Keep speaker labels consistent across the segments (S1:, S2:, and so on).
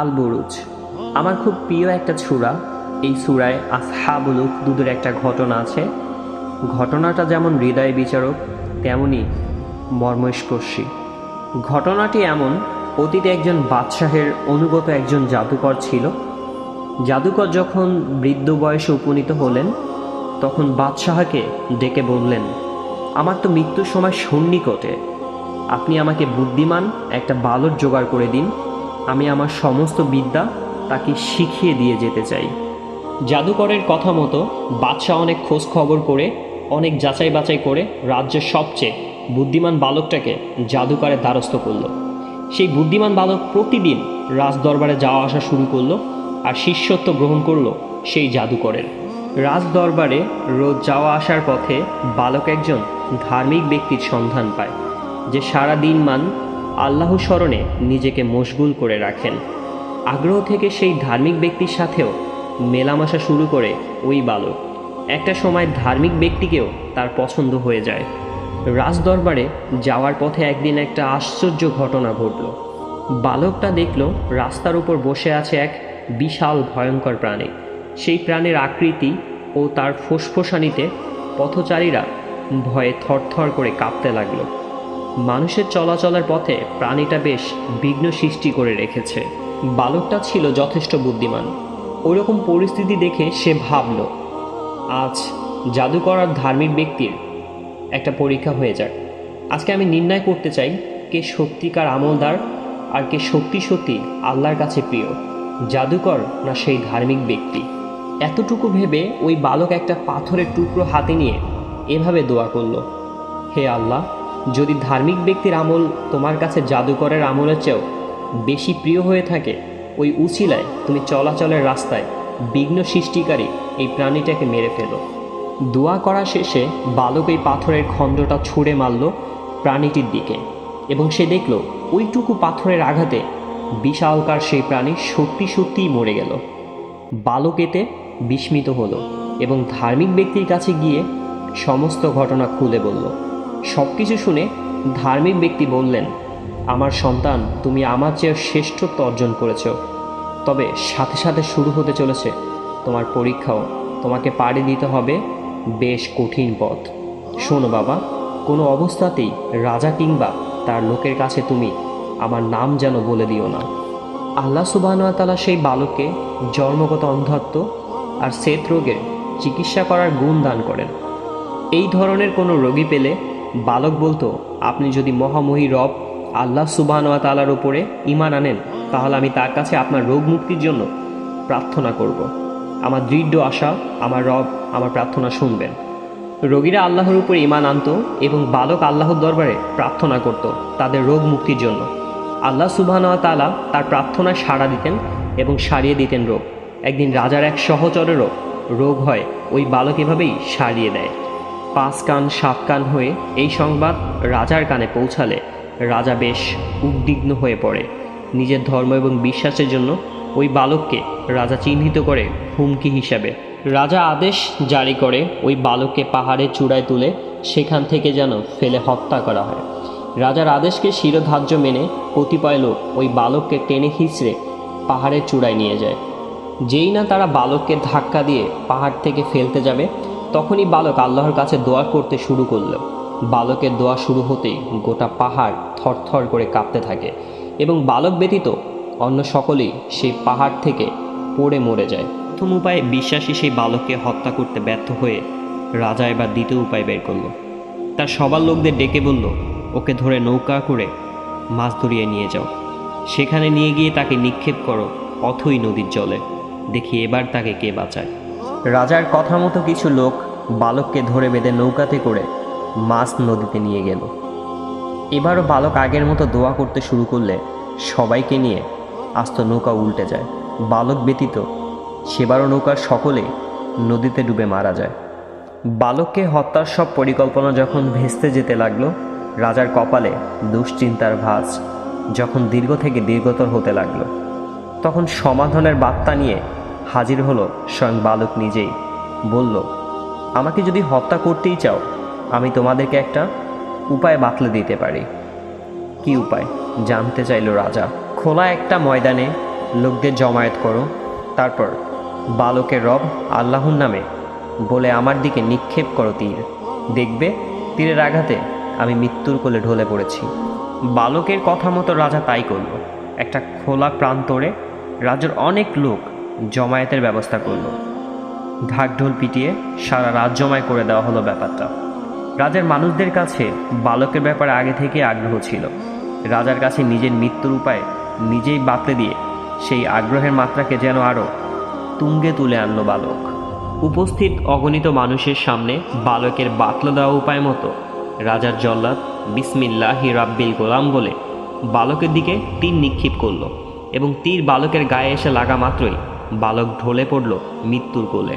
S1: আল বুরুজ আমার খুব প্রিয় একটা ছুরা এই সুরায় আসহাবুল দুধের একটা ঘটনা আছে। ঘটনাটা যেমন হৃদয় বিচারক তেমনই মর্মস্পর্শী। ঘটনাটি এমন, অতীতে একজন বাদশাহের অনুগত একজন জাদুকর ছিল। জাদুকর যখন বৃদ্ধ বয়সে উপনীত হলেন, তখন বাদশাহকে ডেকে বললেন, আমার তো মৃত্যুর সময় সন্নিকটে। আপনি আমাকে বুদ্ধিমান, একটা বালক জোগাড় করে দিন। আমি আমার সমস্ত বিদ্যা তাকে শিখিয়ে দিয়ে যেতে চাই। জাদুকরের কথা মতো বাদশাহ অনেক খোঁজ খবর করে, অনেক যাচাই বাছাই করে রাজ্যের সবচেয়ে বুদ্ধিমান বালকটাকে জাদুকরের দ্বারস্থ করল। সেই বুদ্ধিমান বালক প্রতিদিন রাজদরবারে যাওয়া আসা শুরু করল আর শিষ্যত্ব গ্রহণ করল সেই জাদুকরের। রাজদরবারে রোজ যাওয়া আসার পথে বালক একজন ধার্মিক ব্যক্তির সন্ধান পায়, যে সারা দিন মান আল্লাহ স্মরণে নিজেকে মশগুল করে রাখেন। আগ্রহ থেকে সেই ধার্মিক ব্যক্তির সাথেও মেলামেশা শুরু করে ওই বালক। একটা সময় ধার্মিক ব্যক্তিকেও তার পছন্দ হয়ে যায়। রাজদরবারে যাওয়ার পথে একদিন একটা আশ্চর্য ঘটনা ঘটল। বালকটা দেখল রাস্তার উপর বসে আছে এক বিশাল ভয়ঙ্কর প্রাণী। সেই প্রাণীর আকৃতি ও তার ফোসফোসানিতে পথচারীরা ভয়ে থরথর করে কাঁপতে লাগল। মানুষের চলাচলের পথে প্রাণীটা বেশ বিঘ্ন সৃষ্টি করে রেখেছে। বালকটা ছিল যথেষ্ট বুদ্ধিমান। ওইরকম পরিস্থিতি দেখে সে ভাবল, আজ জাদুকর আর ধার্মিক ব্যক্তির একটা পরীক্ষা হয়ে যাক। আজকে আমি নির্ণয় করতে চাই কে সত্যিকার আমলদার আর কে সত্যি সত্যি আল্লাহর কাছে প্রিয়, জাদুকর না সেই ধার্মিক ব্যক্তি। এতটুকু ভেবে ওই বালক একটা পাথরের টুকরো হাতে নিয়ে এভাবে দোয়া করল, হে আল্লাহ যদি ধার্মিক ব্যক্তির আমল তোমার কাছে জাদুকরের আমলের চেয়েও বেশি প্রিয় হয়ে থাকে, ওই উচিলায় তুমি চলাচলের রাস্তায় বিঘ্ন সৃষ্টিকারী এই প্রাণীটাকে মেরে ফেলো। দোয়া করা শেষে বালক এই পাথরের খণ্ডটা ছুঁড়ে মারল প্রাণীটির দিকে এবং সে দেখল ওইটুকু পাথরের আঘাতে বিশালকার সেই প্রাণী সত্যি সত্যিই মরে গেল। বালক এতে বিস্মিত হলো এবং ধার্মিক ব্যক্তির কাছে গিয়ে সমস্ত ঘটনা খুলে বলল সব কিছু শুনে ধার্মিক ব্যক্তি বললেন, আমার সন্তান, তুমি আমার চেয়ে শ্রেষ্ঠত্ব অর্জন করেছ। তবে সাথে সাথে শুরু হতে চলেছে। তোমার পরীক্ষাও। তোমাকে পাড়ি দিতে হবে বেশ কঠিন পথ। শোনো বাবা, কোনো অবস্থাতেই রাজা কিংবা তার লোকের কাছে তুমি আমার নাম যেন বলে দিও না। আল্লাহ সুবাহতালা সেই বালককে জন্মগত অন্ধত্ব আর সেত রোগের চিকিৎসা করার গুণ দান করেন। এই ধরনের কোনো রোগী পেলে বালক বলতো, আপনি যদি মহামহী রব, আল্লাহ সুবাহানুয়া তালার উপরে ইমান আনেন, তাহলে আমি তার কাছে আপনার রোগ মুক্তির জন্য প্রার্থনা করব। আমার দৃঢ় আশা, আমার রব আমার প্রার্থনা শুনবেন। রোগীরা আল্লাহর উপর ইমান আনত এবং বালক আল্লাহর দরবারে প্রার্থনা করত তাদের রোগ মুক্তির জন্য। আল্লাহ সুবাহানুয়া তালা তার প্রার্থনায় সাড়া দিতেন এবং সারিয়ে দিতেন রোগ। একদিন রাজার এক সহচরেরও রোগ হয়, ওই বালক এভাবেই সারিয়ে দেয়। পাঁচ কান সাত কান হয়ে এই সংবাদ রাজার কানে পৌঁছালে। রাজা বেশ উদ্বিগ্ন হয়ে পড়ে। নিজের ধর্ম এবং বিশ্বাসের জন্য ওই বালককে রাজা চিহ্নিত করে হুমকি হিসাবে। রাজা আদেশ জারি করে ওই বালককে পাহাড়ের চূড়ায় তুলে সেখান থেকে যেন ফেলে হত্যা করা হয়। রাজার আদেশকে শিরোধার্য মেনে কতিপয় লোক ওই বালককে টেনে হিঁচড়ে পাহাড়ের চূড়ায় নিয়ে যায়। যেই না তারা বালককে ধাক্কা দিয়ে পাহাড় থেকে ফেলতে যাবে তখনই বালক আল্লাহর কাছে দোয়া করতে শুরু করল। বালকের দোয়া শুরু হতেই গোটা পাহাড় থরথর করে কাঁপতে থাকে এবং বালক ব্যতীত অন্য সকলেই সেই পাহাড় থেকে পড়ে মরে যায়। প্রথম উপায়ে বিশ্বাসী সেই বালককে হত্যা করতে ব্যর্থ হয়ে রাজা এবার দ্বিতীয় উপায় বের করল। তার সবার লোকদের ডেকে বলল, ওকে ধরে নৌকা করে মাছ ধরিয়ে নিয়ে যাও। সেখানে নিয়ে গিয়ে তাকে নিক্ষেপ করো অথই নদীর জলে। দেখি এবার তাকে কে বাঁচায়? রাজার কথা মতো কিছু লোক বালককে ধরে বেঁধে নৌকাতে করে মাছ নদীতে নিয়ে গেল। এবারও বালক আগের মতো দোয়া করতে শুরু করলে সবাইকে নিয়ে আস্ত নৌকা উল্টে যায়। বালক ব্যতীত সেবারও নৌকার সকলে নদীতে ডুবে মারা যায়। বালককে হত্যার সব পরিকল্পনা যখন ভেস্তে যেতে লাগল, রাজার কপালে দুশ্চিন্তার ভাঁজ যখন দীর্ঘ থেকে দীর্ঘতর হতে লাগল, তখন সমাধানের বার্তা নিয়ে হাজির হলো স্বয়ং বালক নিজেই। বলল আমাকে যদি হত্যা করতেই চাও, আমি তোমাদেরকে একটা উপায় বাতলে দিতে পারি। কি উপায়? জানতে চাইল রাজা। খোলা একটা ময়দানে লোকদের জমায়েত করো, তারপর বালকের রব আল্লাহর নামে বলে আমার দিকে নিক্ষেপ করো তীর। দেখবে তীরের আঘাতে আমি মৃত্যুর কোলে ঢলে পড়েছি। বালকের কথা মতো রাজা তাই করল। একটা খোলা প্রান্তরে রাজার অনেক লোক জমায়েতের ব্যবস্থা করল। ঢাকঢোল পিটিয়ে সারা রাত জমায় করে দেওয়া হলো ব্যাপারটা। রাজার মানুষদের কাছে বালকের ব্যাপারে আগে থেকে আগ্রহ ছিল। রাজার কাছে নিজের মৃত্যুর উপায় নিজেই বাতলে দিয়ে সেই আগ্রহের মাত্রাকে যেন আরও তুঙ্গে তুলে আনলো বালক। উপস্থিত অগণিত মানুষের সামনে বালকের বাতলে দেওয়া উপায় মতো রাজার জল্লাদ বিসমিল্লাহি রাব্বিল গোলাম বলে বালকের দিকে তীর নিক্ষেপ করল এবং তীর বালকের গায়ে এসে লাগা মাত্রই বালক ঢলে পড়ল মৃত্যুর কোলে।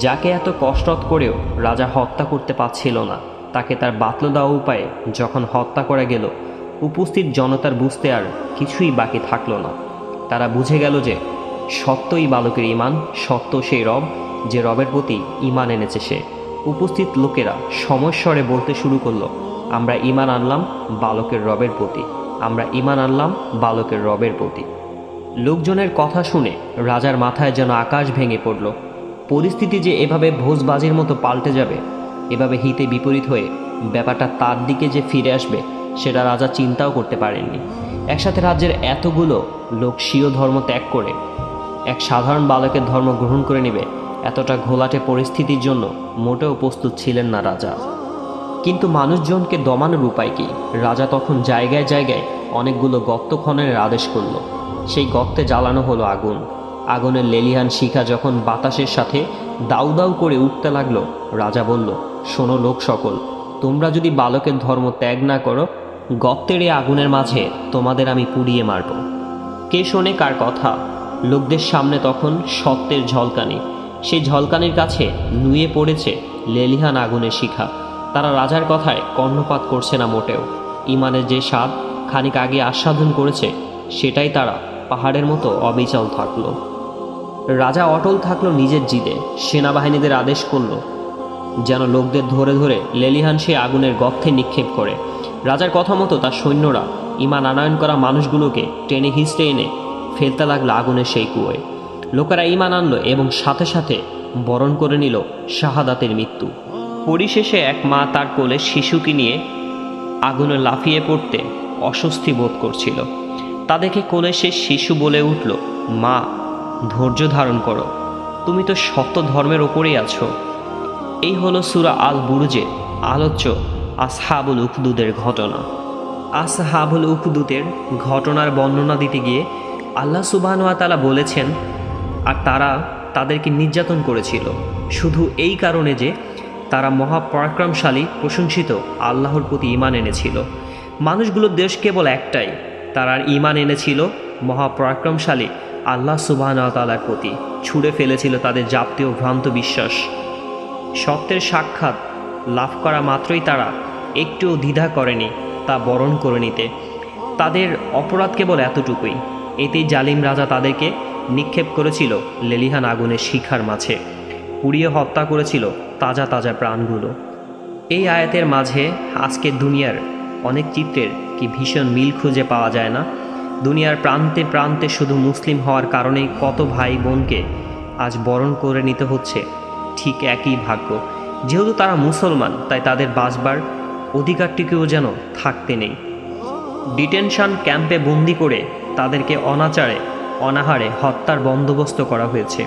S1: যাকে এত কষ্টত করেও রাজা হত্যা করতে পারছিল না, তাকে তার বাতলো দেওয়া উপায়ে যখন হত্যা করা গেল, উপস্থিত জনতার বুঝতে আর কিছুই বাকি থাকল না। তারা বুঝে গেল যে, সত্যই বালকের ইমান সত্য সেই রব, যে রবের প্রতি ইমান এনেছে সে। উপস্থিত লোকেরা সমস্বরে বলতে শুরু করল, আমরা ইমান আনলাম বালকের রবের প্রতি। আমরা ইমান আনলাম বালকের রবের প্রতি। লোকজনের কথা শুনে রাজার মাথায় যেন আকাশ ভেঙে পড়ল। পরিস্থিতি যে এভাবে ভোজবাজির মতো পাল্টে যাবে, এভাবে হিতে বিপরীত হয়ে ব্যাপারটা তার দিকে যে ফিরে আসবে, সেটা রাজা চিন্তাও করতে পারেননি। একসাথে রাজ্যের এতগুলো লোক স্বীয় ধর্ম ত্যাগ করে, এক সাধারণ বালকের ধর্ম গ্রহণ করে নেবে, এতটা ঘোলাটে পরিস্থিতির জন্য মোটেও প্রস্তুত ছিলেন না রাজা। কিন্তু মানুষজনকে দমানোর উপায় কি? রাজা তখন জায়গায় জায়গায় অনেকগুলো গর্ত আদেশ করল। সেই গর্তে জ্বালানো হলো আগুন। আগুনের লেলিহান শিখা যখন বাতাসের সাথে দাউ দাউ করে উঠতে লাগল, রাজা বলল, শোনো লোক সকল, তোমরা যদি বালকের ধর্ম ত্যাগ না করো, গর্তের এই আগুনের মাঝে তোমাদের আমি পুড়িয়ে মারব। কে শোনে কার কথা? লোকদের সামনে তখন সত্যের ঝলকানি। সেই ঝলকানির কাছে নুয়ে পড়েছে লেলিহান আগুনের শিখা। তারা রাজার কথায় কর্ণপাত করছে না মোটেও। ইমানের যে স্বাদ খানিক আগে আস্বাদন করেছে, সেটাই তারা পাহাড়ের মতো অবিচল থাকল। রাজা অটল থাকল নিজের জিদে। সেনাবাহিনীদের আদেশ করল যেন লোকদের ধরে ধরে লেলিহান সে আগুনের গর্থে নিক্ষেপ করে। রাজার কথা মতো তার সৈন্যরা ইমান আনয়ন করা মানুষগুলোকে টেনে হিঁচড়ে এনে ফেলতে লাগল আগুনের সেই কুয়োয়। লোকেরা ইমান আনলো এবং সাথে সাথে বরণ করে নিল শাহাদাতের মৃত্যু। পরিশেষে এক মা তার কোলে শিশুকে নিয়ে আগুনে লাফিয়ে পড়তে অস্বস্তি বোধ করছিল। তা দেখে কোলে সে শিশু বলে উঠল, মা, ধৈর্য ধারণ করো। তুমি তো সত্য ধর্মের ওপরেই আছো। এই হলো সুরা আল বুরুজে আলোচ্য আসহাবুল উকদুদের ঘটনা। আসহাবুল উকদুদের ঘটনার বর্ণনা দিতে গিয়ে আল্লাহ সুবাহানুয়াতালা বলেছেন, আর তারা তাদেরকে নির্যাতন করেছিল। শুধু এই কারণে যে তারা মহাপরাক্রমশালী, প্রশংসিত, আল্লাহর প্রতি ইমান এনেছিল। মানুষগুলোর দেশ কেবল একটাই তারা ইমান এনেছিল মহাপরাক্রমশালী আল্লাহ সুবাহতালার প্রতি। ছুঁড়ে ফেলেছিল তাদের জাতীয় ভ্রান্ত বিশ্বাস। সত্যের সাক্ষাৎ লাভ করা মাত্রই তারা একটুও দ্বিধা করেনি তা বরণ করে নিতে। তাদের অপরাধ কেবল এতটুকুই। এতেই জালিম রাজা তাদেরকে নিক্ষেপ করেছিল লেলিহান আগুনের শিখার মাঝে। পুড়িয়ে হত্যা করেছিল তাজা তাজা প্রাণগুলো। এই আয়াতের মাঝে আজকের দুনিয়ার অনেক চিত্রের কি ভীষণ মিল খুঁজে পাওয়া যায় না। দুনিয়ার প্রান্তে প্রান্তে শুধু মুসলিম হওয়ার কারণেই কত ভাই বোনকে আজ বরণ করে নিতে হচ্ছে। ঠিক একই ভাগ্য। যেহেতু তারা মুসলমান, তাই তাদের বাঁচবার অধিকারটিকেও যেন থাকতে নেই। ডিটেনশন ক্যাম্পে বন্দি করে তাদেরকে অনাচারে, অনাহারে হত্যার বন্দোবস্ত করা হয়েছে।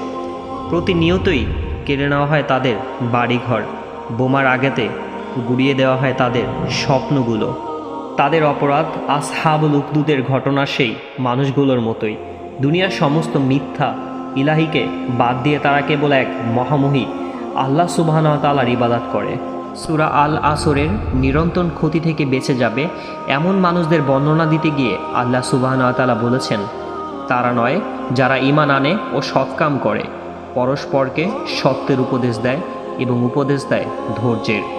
S1: প্রতিনিয়তই কেড়ে নেওয়া হয় তাদের বাড়িঘর। বোমার আগেতে গুড়িয়ে দেওয়া হয় তাদের স্বপ্নগুলো। তাদের অপরাধ আসহাবুল উকদুদের ঘটনা সেই মানুষগুলোর মতোই। দুনিয়ার সমস্ত মিথ্যা ইলাহিকে বাদ দিয়ে তারা কেবল এক মহামহী, আল্লাহ সুবাহতালার ইবাদাত করে। সুরা আল আসরের নিরন্তর ক্ষতি থেকে বেঁচে যাবে এমন মানুষদের বর্ণনা দিতে গিয়ে আল্লাহ সুবাহতালা বলেছেন, তারা নয় যারা ইমান আনে ও সৎকাম করে, পরস্পরকে সত্যের উপদেশ দেয় এবং উপদেশ দেয় ধৈর্যের।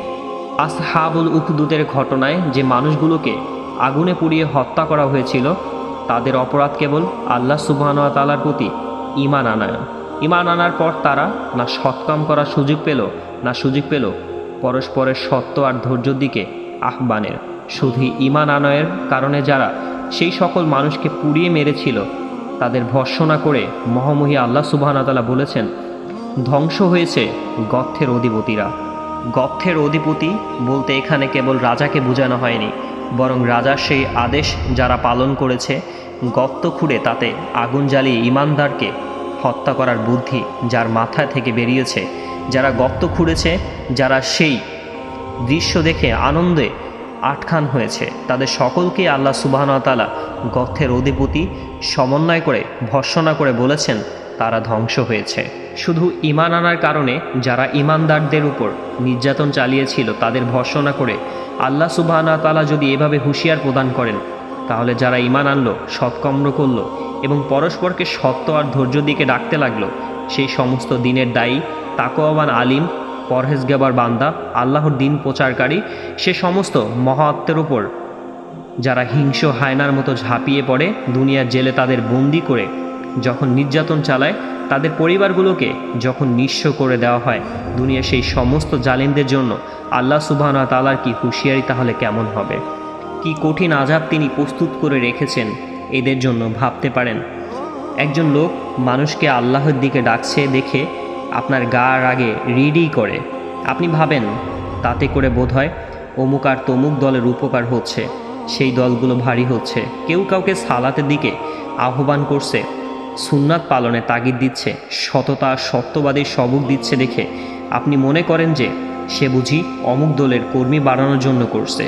S1: আসহাবুল উকদুদের ঘটনায় যে মানুষগুলোকে আগুনে পুড়িয়ে হত্যা করা হয়েছিল, তাদের অপরাধ কেবল আল্লাহ সুবাহানুয়া তালার প্রতি ইমান আনায়ন ইমান আনার পর তারা না সৎকাম করার সুযোগ পেল, না সুযোগ পেল পরস্পরের সত্য আর ধৈর্যর দিকে আহ্বানের। শুধু ইমান আনয়ের কারণে যারা সেই সকল মানুষকে পুড়িয়ে মেরেছিল, তাদের ভর্সনা করে মহামহী আল্লাহ সুবাহতালা বলেছেন, ধ্বংস হয়েছে গর্থের অধিপতিরা। গর্থের অধিপতি বলতে এখানে কেবল রাজাকে বোঝানো হয়নি, বরং রাজার সেই আদেশ যারা পালন করেছে গর্ত খুঁড়ে তাতে আগুন জ্বালিয়ে ইমানদারকে হত্যা করার বুদ্ধি যার মাথা থেকে বেরিয়েছে, যারা গর্ত খুঁড়েছে, যারা সেই দৃশ্য দেখে আনন্দে আটখান হয়েছে। তাদের সকলকে আল্লাহ সুবাহতালা গর্থের অধিপতি সমন্বয় করে ভর্সনা করে বলেছেন তারা ধ্বংস হয়েছে। শুধু ইমান আনার কারণে যারা ইমানদারদের উপর নির্যাতন চালিয়েছিল তাদের ভর্সনা করে আল্লাহ সুবাহনা তালা যদি এভাবে হুঁশিয়ার প্রদান করেন, তাহলে যারা ইমান আনলো সৎকর্ম করল এবং পরস্পরকে সত্য আর ধৈর্য দিকে ডাকতে লাগল, সেই সমস্ত দিনের দায়ী তাকোয়াবান আলিম পরহেজগাবার বান্দা, আল্লাহর দিন প্রচারকারী, সে সমস্ত মহাত্মের উপর যারা হিংস হায়নার মতো ঝাঁপিয়ে পড়ে, দুনিয়ার জেলে তাদের বন্দি করে যখন নির্যাতন চালায়, তাদের পরিবারগুলোকে যখন নিঃস্ব করে দেওয়া হয় দুনিয়া সেই সমস্ত জালিমদের জন্য, আল্লাহ সুবাহনা তালার কি হুঁশিয়ারি তাহলে কেমন হবে? কি কঠিন আজাব তিনি প্রস্তুত করে রেখেছেন, এদের জন্য ভাবতে পারেন। একজন লোক মানুষকে আল্লাহর দিকে ডাকছে দেখে আপনার গার আগে রিডি করে। আপনি ভাবেন, তাতে করে বোধ হয় অমুক আর তমুক দলের উপকার হচ্ছে, সেই দলগুলো ভারী হচ্ছে। কেউ কাউকে সালাতের দিকে আহ্বান করছে সুন্নাত পালনে তাগিদ দিচ্ছে, সততা সত্যবাদীর সবক দিচ্ছে দেখে। আপনি মনে করেন যে সে বুঝি অমুক দলের কর্মী বাড়ানোর জন্য করছে।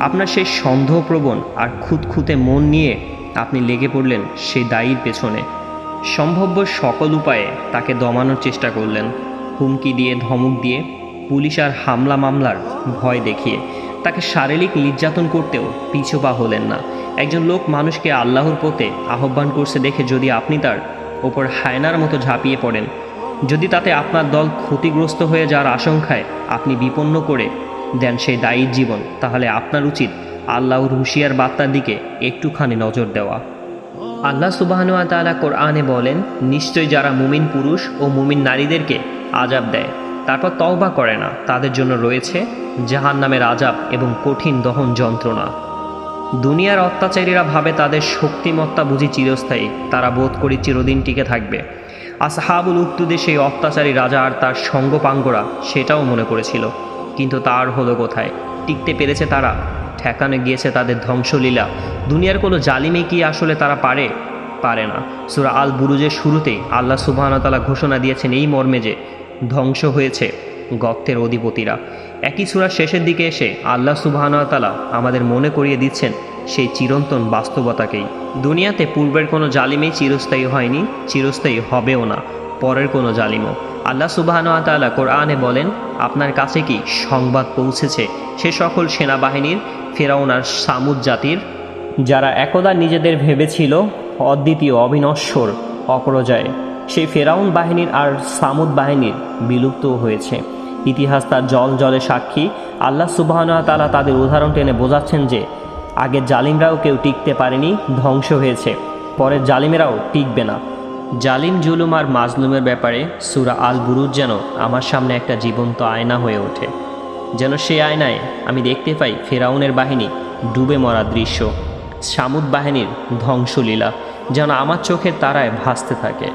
S1: আপনার সেই সন্দেহপ্রবণ আর খুঁতখুঁতে মন নিয়ে আপনি লেগে পড়লেন সেই দায়ীর পেছনে। সম্ভাব্য সকল উপায়ে তাকে দমানোর চেষ্টা করলেন। হুমকি দিয়ে, ধমক দিয়ে, পুলিশ আর হামলা মামলার ভয় দেখিয়ে। তাকে শারীরিক নির্যাতন করতেও পিছুপা হলেন না। একজন লোক মানুষকে আল্লাহর পথে আহ্বান করছে দেখে যদি আপনি তার ওপর হায়নার মতো ঝাঁপিয়ে পড়েন, যদি তাতে আপনার দল ক্ষতিগ্রস্ত হয়ে যাওয়ার আশঙ্কায় আপনি বিপন্ন করে দেন সেই দায়ীর জীবন, তাহলে আপনার উচিত আল্লাহর হুঁশিয়ার বার্তার দিকে একটুখানি নজর দেওয়া। আল্লাহ সুবাহনুয়া তালা কোরআনে বলেন নিশ্চয় যারা মুমিন পুরুষ ও মুমিন নারীদেরকে আজাব দেয়, তারপর তওবা করে না, তাদের জন্য রয়েছে জাহান নামের আজাব এবং কঠিন দহন যন্ত্রণা। দুনিয়ার অত্যাচারীরা ভাবে তাদের শক্তিমত্তা বুঝি চিরস্থায়ী, তারা বোধ করি চিরদিন টিকে থাকবে। আসহাবুল উক্তুদে সেই অত্যাচারী রাজা আর তার সঙ্গপাঙ্গরা সেটাও মনে করেছিল। কিন্তু তার হলো কোথায়? টিকতে পেরেছে তারা? ঠেকানো গিয়েছে তাদের ধ্বংসলীলা। দুনিয়ার কোনো জালিমে কি আসলে তারা পারে? পারে না। সুরা আল বুরুজের শুরুতেই আল্লাহ সুবাহতালা ঘোষণা দিয়েছেন, এই মর্মে যে ধ্বংস হয়েছে গর্তের অধিপতিরা। একই সুরার শেষের দিকে এসে আল্লাহ সুবাহতালা আমাদের মনে করিয়ে দিচ্ছেন সেই চিরন্তন বাস্তবতাকেই। দুনিয়াতে পূর্বের কোনো জালিমেই চিরস্থায়ী হয়নি, চিরস্থায়ী হবেও না, পরের কোনো জালিমও। আল্লাহ সুবাহতালা কোরআনে বলেন, আপনার কাছে কি সংবাদ পৌঁছেছে? সে সকল সেনাবাহিনীর ফেরাউনার সামুদ জাতির, যারা একদা নিজেদের ভেবেছিল অদ্বিতীয় অবিনশ্বর, অপরজয়। সেই ফেরাউন বাহিনীর আর সামুদ বাহিনীর বিলুপ্ত হয়েছে। ইতিহাস তার জল জলে সাক্ষী। আল্লাহ সুবাহনা তালা তাদের উদাহরণ টেনে বোঝাচ্ছেন যে আগের জালিমরাও কেউ টিকতে পারেনি, ধ্বংস হয়েছে। পরের জালিমেরাও টিকবে না। জালিম, জুলুম আর মাজলুমের ব্যাপারে সুরা আল বুরুজ যেন আমার সামনে একটা জীবন্ত আয়না হয়ে ওঠে। যেন সেই আয়নায় আমি দেখতে পাই ফেরাউনের বাহিনী ডুবে মরা দৃশ্য, সামুদ বাহিনীর ধ্বংসলীলা যেন আমার চোখের তারায় ভাসতে থাকে।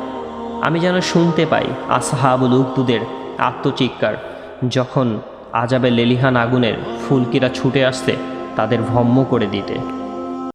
S1: আমি যেন শুনতে পাই আসহাবুল উকদুদের আত্মচিৎকার যখন আজাবে লেলিহান আগুনের ফুলকিরা ছুটে আসতে তাদের ভম্ম করে দিতে।